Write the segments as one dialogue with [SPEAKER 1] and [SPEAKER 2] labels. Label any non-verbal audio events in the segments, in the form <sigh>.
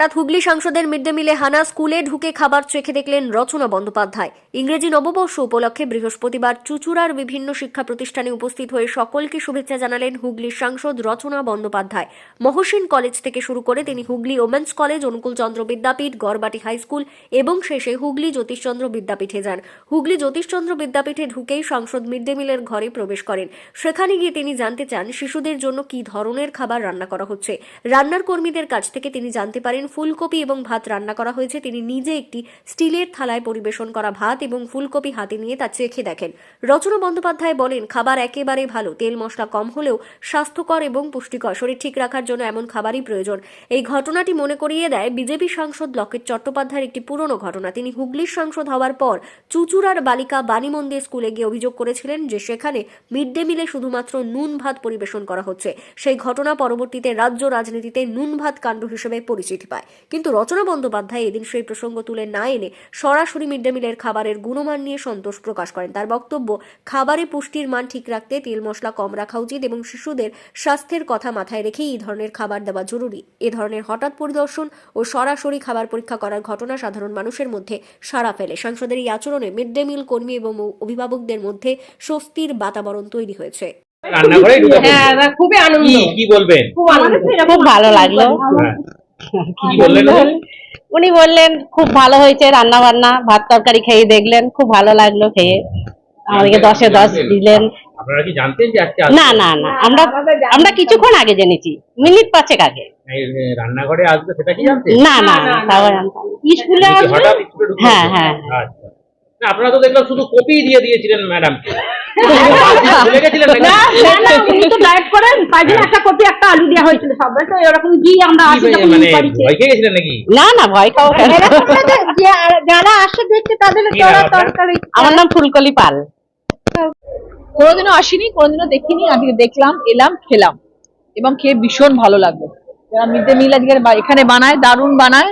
[SPEAKER 1] হঠাৎ হুগলি সাংসদের mid day মিলে হানা স্কুলে ঢুকে খাবার চেখে দেখলেন রচনা বন্দ্যোপাধ্যায়। ইংরেজি নববর্ষ উপলক্ষে বৃহস্পতিবার চুচুড়ার বিভিন্ন শিক্ষা প্রতিষ্ঠানে উপস্থিত হয়ে সকলকে শুভেচ্ছা জানালেন হুগলির সাংসদ রচনা বন্দ্যোপাধ্যায়। মহসিন কলেজ থেকে শুরু করে তিনি Hooghly women's college, Anukulchandra Vidyapith, Garbati high school এবং শেষে হুগলি জ্যোতিষচন্দ্র বিদ্যাপীঠে যান। হুগলি জ্যোতিষচন্দ্র বিদ্যাপীঠে ঢুকেই সাংসদ মিড ডে মিলের ঘরে প্রবেশ করেন। সেখানে গিয়ে তিনি জানতে চান শিশুদের জন্য কী ধরনের খাবার রান্না করা হচ্ছে। রান্নার কর্মীদের কাছ থেকে তিনি জানতে পারেন ফুলকপি এবং ভাত রান্না করা হয়েছে। তিনি নিজে একটি স্টিলের থালায় পরিবেশন করা ভাত এবং ফুলকপি হাতে নিয়ে তা চেখে দেখেন। রচনা বন্দ্যোপাধ্যায় বলেন, খাবার একেবারে ভালো, তেল মশলা কম হলেও স্বাস্থ্যকর এবং পুষ্টিকর, শরীর ঠিক রাখার জন্য এমন খাবারই প্রয়োজন। এই ঘটনাটি মনে করিয়ে দেয়, বিজেপি সাংসদ লকেট চট্টোপাধ্যায়ের একটি পুরনো ঘটনা। তিনি হুগলির সাংসদ হওয়ার পর চুচুড়ার বালিকা বাণীমন্দির স্কুলে গিয়ে অভিযোগ করেছিলেন যে সেখানে মিড ডে মিলে শুধুমাত্র নুন ভাত পরিবেশন করা হচ্ছে। সেই ঘটনা পরবর্তীতে রাজ্য রাজনীতিতে নুন ভাত কাণ্ড হিসেবে পরিচিতি পায়। কিন্তু রচনা বন্দ্যোপাধ্যায় এদিন সেই প্রসঙ্গ তুলে না এনে সরাসরি মিড ডে মিলের খাবারের গুণমান নিয়ে সন্তোষ প্রকাশ করেন। তার বক্তব্য খাবারে পুষ্টির মান ঠিক রাখতে তেল মশলা কম রাখা উচিত এবং শিশুদের স্বাস্থ্যের কথা মাথায় রেখেই এই ধরনের খাবার দেওয়া জরুরি। এ ধরনের হঠাৎ পরিদর্শন ও সরাসরি খাবার পরীক্ষা করার ঘটনা সাধারণ মানুষের মধ্যে সাড়া ফেলে। সাংসদের এই আচরণে মিড ডে মিল কর্মী এবং অভিভাবকদের মধ্যে স্বস্তির বাতাবরণ তৈরি হয়েছে।
[SPEAKER 2] ঢুকে পড়লেন।
[SPEAKER 3] হ্যাঁ না, খুবই আনন্দ।
[SPEAKER 2] কি বলবেন
[SPEAKER 3] খুব আনন্দ।
[SPEAKER 4] খুব ভালো লাগল।
[SPEAKER 2] হ্যাঁ। উনি?
[SPEAKER 4] উনি বললেন খুব ভালো হয়েছে রান্না বান্না ভাত তরকারি খেয়ে দেখলেন খুব ভালো লাগল খেয়ে। আমাদেরকে দশে দশ দিলেন।
[SPEAKER 2] আপনারা কি জানতেন যে আজকে
[SPEAKER 4] না না না আমরা আমরা কিছুক্ষণ আগে জেনেছি মিনিট পাঁচেক আগে।
[SPEAKER 2] রান্নাঘরে আসবে সেটা কি জানতেন
[SPEAKER 4] না না না তাও জানতাম স্কুলে
[SPEAKER 2] হঠাৎ স্কুলে
[SPEAKER 4] হ্যাঁ, হ্যাঁ।
[SPEAKER 2] আচ্ছা। আপনারা তো দেখলাম শুধু কপি দিয়ে দিয়েছিলেন ভুলে গেছিলেন
[SPEAKER 3] না না না উনি তো ডায়েট করেন একটা কপি একটা আলু দেওয়া হয়েছিল সবাই তো এরকম কি আমরা আসি যখন
[SPEAKER 2] মানে
[SPEAKER 3] বাড়িতে।
[SPEAKER 2] ভয় খেয়ে গেছিলেন নাকি?
[SPEAKER 4] না না ভয় কেন?
[SPEAKER 3] যারা আসে দেখতে তাদের তরকারি।
[SPEAKER 4] আমার নাম ফুলকলি পাল।
[SPEAKER 5] কোনোদিনও আসিনি কোনোদিনও দেখিনি। আজকে দেখলাম এলাম খেলাম। এবং খেয়ে ভীষণ ভালো লাগল। যারা মিড ডে মিল আজকে এখানে বানায় দারুণ বানায়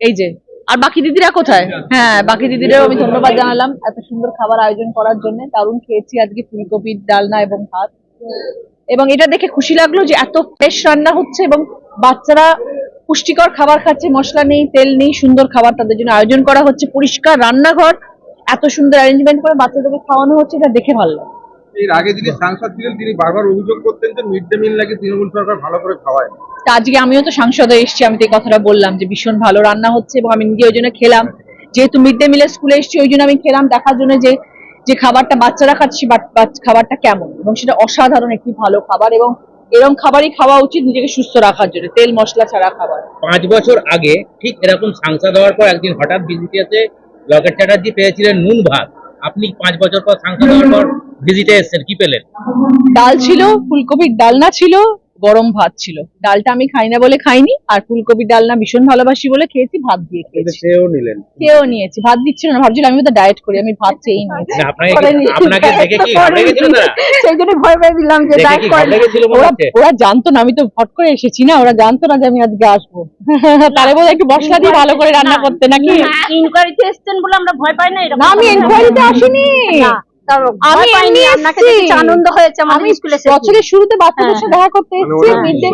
[SPEAKER 5] এই যে। আর বাকি দিদিরা কোথায়? হ্যাঁ বাকি দিদিরাও আমি ধন্যবাদ জানালাম। এত সুন্দর খাবার আয়োজন করার জন্য দারুণ খেয়েছি আজকে ফুলকপির ডালনা এবং ভাত। এবং এটা দেখে খুশি লাগল যে এত ফ্রেশ রান্না হচ্ছে এবং বাচ্চারা পুষ্টিকর খাবার খাচ্ছে মশলা নেই তেল নেই সুন্দর খাবার তাদের জন্য আয়োজন করা হচ্ছে পরিষ্কার রান্নাঘর এত সুন্দর অ্যারেঞ্জমেন্ট করে বাচ্চাদেরকে খাওয়ানো হচ্ছে এটা দেখে ভালো লাগল।
[SPEAKER 6] এর আগে যিনি সাংসদ ছিলেন তিনি বারবার অভিযোগ করতেন যে মিড ডে মিল নাকি তৃণমূল সরকার ভালো করে খাওয়ায়।
[SPEAKER 5] তা আজকে আমিও তো সাংসদে এসেছি আমি তো এই কথাটা বললাম যে ভীষণ ভালো রান্না হচ্ছে এবং আমি নিজে ওই জন্য খেলাম। যেহেতু মিড ডে মিলের স্কুলে এসেছি ওই জন্য আমি খেলাম দেখার জন্য যে যে খাবারটা বাচ্চারা খাচ্ছে খাবারটা কেমন? এবং সেটা অসাধারণ একটি ভালো খাবার এবং এরকম খাবারই খাওয়া উচিত নিজেকে সুস্থ রাখার জন্য তেল মশলা ছাড়া খাবার।
[SPEAKER 2] পাঁচ বছর আগে ঠিক এরকম সাংসদ হওয়ার পর একদিন হঠাৎ ভিজিটে এসে লকেট চ্যাটার্জি পেয়েছিলেন নুন ভাত। আপনি পাঁচ বছর পর সাংসদ হওয়ার পর ভিজিটে এসেছেন কি পেলেন?
[SPEAKER 5] ডাল ছিল ফুলকপির ডালনা ছিল গরম ভাত ছিল। ডালটা আমি খাই না বলে খাইনি আর ফুলকপির ডালনা ভীষণ ভালোবাসি বলে খেয়েছি ভাত দিয়ে খেয়েছি।
[SPEAKER 6] সেও নিলেন।
[SPEAKER 5] খেয়েও নিয়েছি ভাত দিচ্ছিল না ভাবছিলাম আমি তো ডায়েট করি আমি ভাত চেয়েই নিয়েছি।
[SPEAKER 2] আপনাকে দেখে কি ঘাবড়ে গেছিল না
[SPEAKER 5] সেই জন্য ভয় পেয়ে দিলাম যে ডায়েট করে। ওরা জানতো না আমি তো ফট করে এসেছি না ওরা জানতো না যে আমি আজকে আসব। <laughs> তাহলে বোধ একটু মশলা দিয়ে ভালো করে রান্না করতে নাকি?
[SPEAKER 3] ইনকোয়ারিতে এসেছেন বলে আমরা ভয় পাই না এরকম
[SPEAKER 5] না আমি এনকোয়ারিতে আসিনি। আমি এমনি এসেছি।
[SPEAKER 3] আনন্দ হয়েছে
[SPEAKER 5] আমি
[SPEAKER 3] আমাদের স্কুলে
[SPEAKER 5] বছরের শুরুতে বাচ্চাদের সাথে দেখা করতে
[SPEAKER 6] মানে
[SPEAKER 5] এসেছি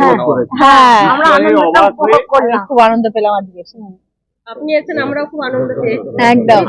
[SPEAKER 5] হ্যাঁ। হ্যাঁ।
[SPEAKER 3] আমরা
[SPEAKER 6] হয়ে
[SPEAKER 3] উপভোগ করলাম
[SPEAKER 5] খুব আনন্দ পেলাম আজকে।
[SPEAKER 3] আপনি এসেছেন আমরাও খুব আনন্দ পেয়েছি।
[SPEAKER 5] একদম।